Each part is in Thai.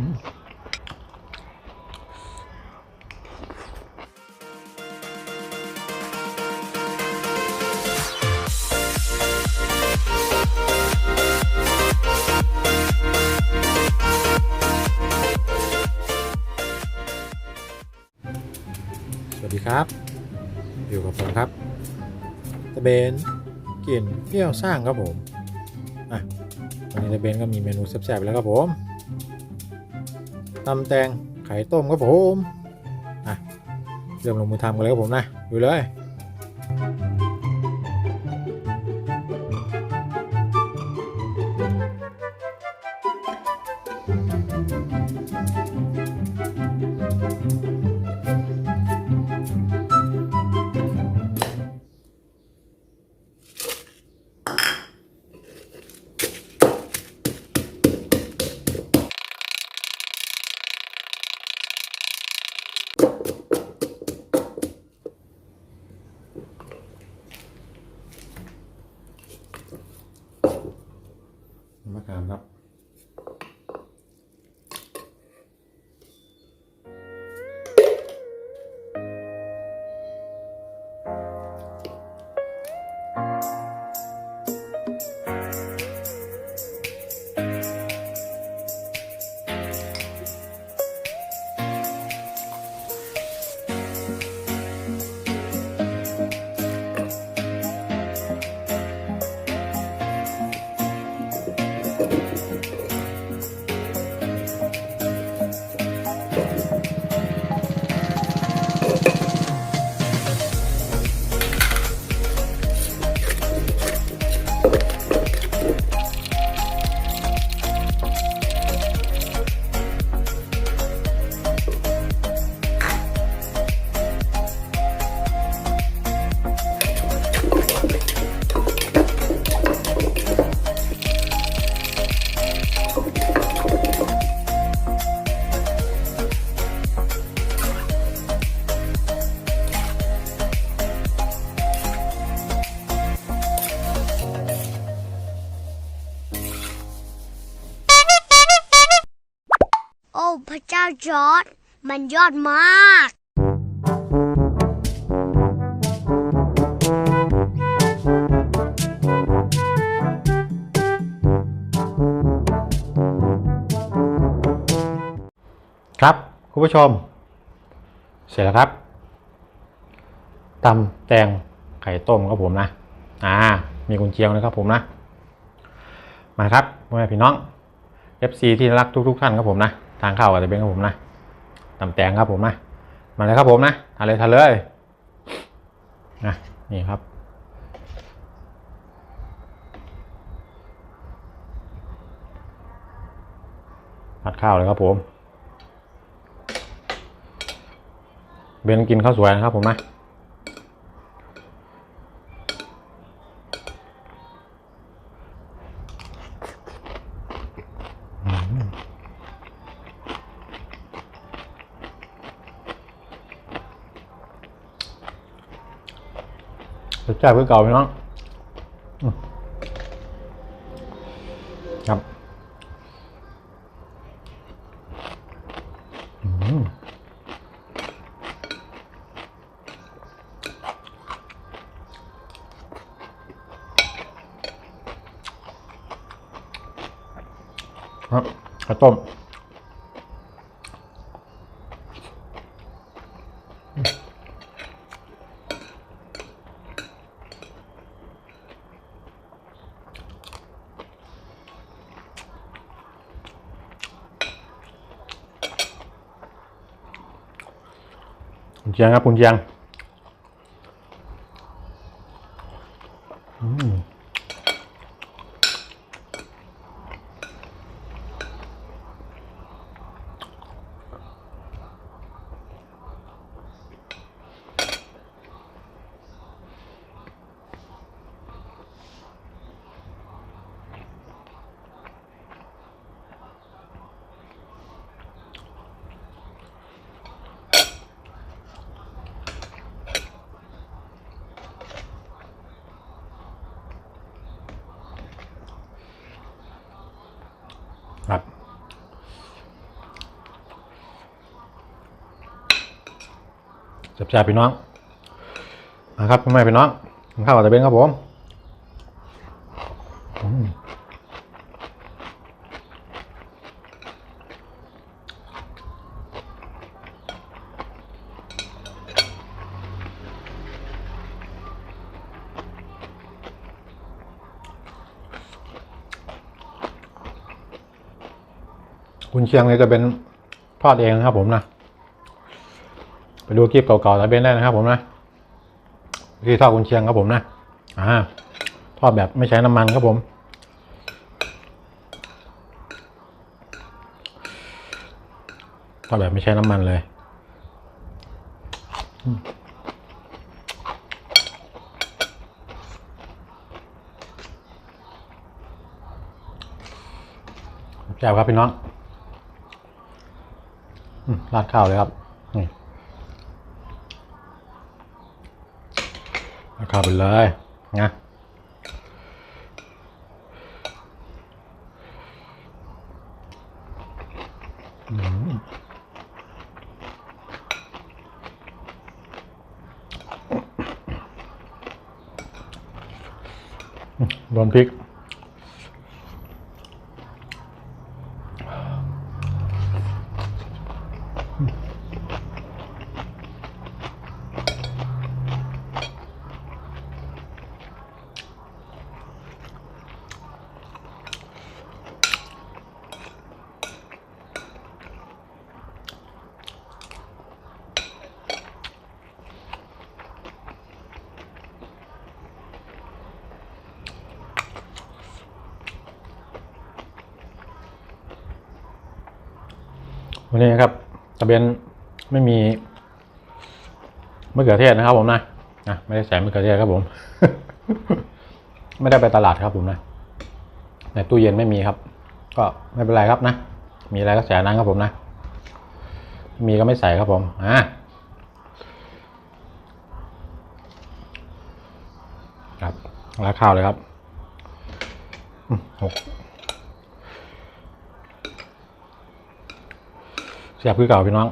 สวัสดีครับ อยู่กับผมครับตะเบนกินเที่ยวสร้างครับผมอะวันนี้ตะเบนก็มีเมนูแซ่บๆแล้วครับผม ตำแตงไข่ต้มครับผมอะเริ่มลงมือทำกันเลยครับผมนะดูเลย จอร์ดมันยอดมาก ครับ คุณผู้ชม เสร็จแล้วครับตำแตงไข่ต้มครับผมนะ อ่า มีกุนเชียงนะครับผมนะ มาครับพ่อแม่พี่น้อง FC ที่รักทุกๆท่านครับผมนะ ทางเข้ากับตะเบนครับผมนะตำแตงครับผมนะมาเลยครับผมนะทานเลยทานเลยนะนี่ครับผัดข้าวเลยครับผม เบนกินข้าวสวยนะครับผมนะ รสชาติเพื่อเก่าพี่น้องครับอืมครับข้าวต้ม คุณเชี จับจ่าพี่น้องนะครับพี่แม่พี่น้องข้าวตะเบนครับผมคุณเชียงเนี่ยจะเป็นทอดเองครับผมนะ ไปดูคลิปเก่าๆตะเบนได้นะครับผมนะที่ทอดกุนเชียงครับผมนะอ่าทอดแบบไม่ใช้น้ำมันครับผม ทอดแบบไม่ใช้น้ำมันเลยแจ่บครับพี่น้องอราดข้าวเลยครับ เข้าไปเลยนะโดนพริก วันนี้ครับตะเบนไม่มีมะเขือเทศนะครับ ผมนะนะไม่ได้ใส่มะเขือเทศครับผม ไม่ได้ไปตลาดครับผมนะในตู้เย็นไม่มีครับ ก็ไม่เป็นไรครับนะมีอะไรก็ใส่นั้นครับผมนะ มีก็ไม่ใส่ครับผมอ่าครับราข้าวเลยครับหก เสียบคือเก่าพี่น้อง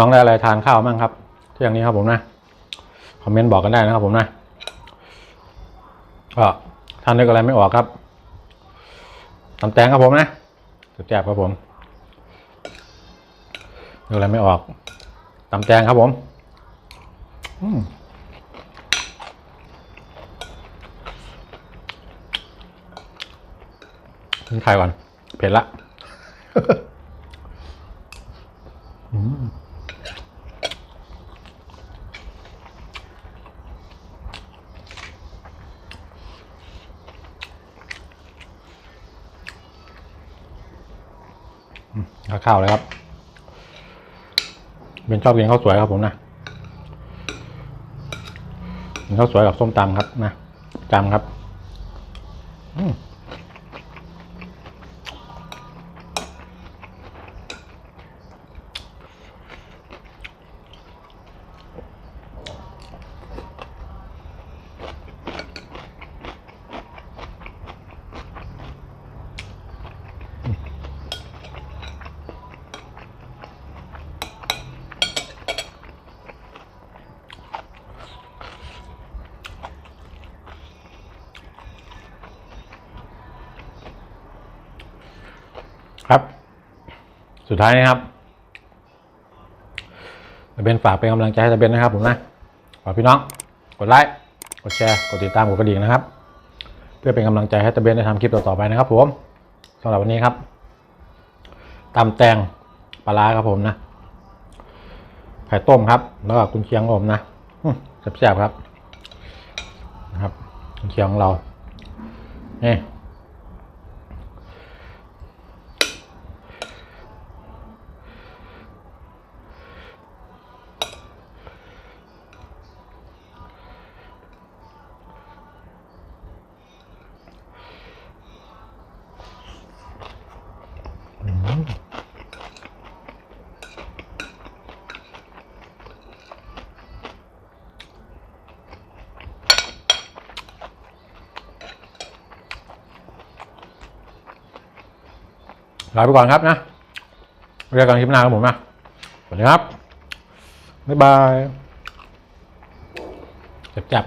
น้องได้อะไรทานข้าวบ้างครับเที่ยงนี้ครับผมนะคอมเมนต์บอกกันได้นะครับผมนะก็ทานนึกอะไรไม่ออกครับตำแตงครับผมนะแซ่บครับผมนึกอะไรไม่ออกตำแตงครับผมอืมกินไข่ก่อนเผ็ดละ ข้าวเลยครับเป็นชอบกินข้าวสวยครับผมนะกินข้าวสวยกับส้มตำครับนะจำครับ อืม ครับ สุดท้ายนะครับจะเป็นฝากเป็นกำลังใจให้ตะเบนนะครับผมนะฝากพี่น้องกดไลค์กดแชร์กดติดตามกดกระดิ่งนะครับ เพื่อเป็นกำลังใจให้ตะเบนได้ทำคลิปต่อๆไปนะครับผมสำหรับวันนี้ครับตำแตงปลาร้าครับผมนะไข่ต้มครับ แล้วก็กุนเชียงผมนะแซ่บๆครับนะครับกุนเชียงของเรานี่ อ ลาไปก่อนครับนะเรียกกันคลิปหน้าครับผมนะสวัสดีครับ บ๊ายบาย จับจับ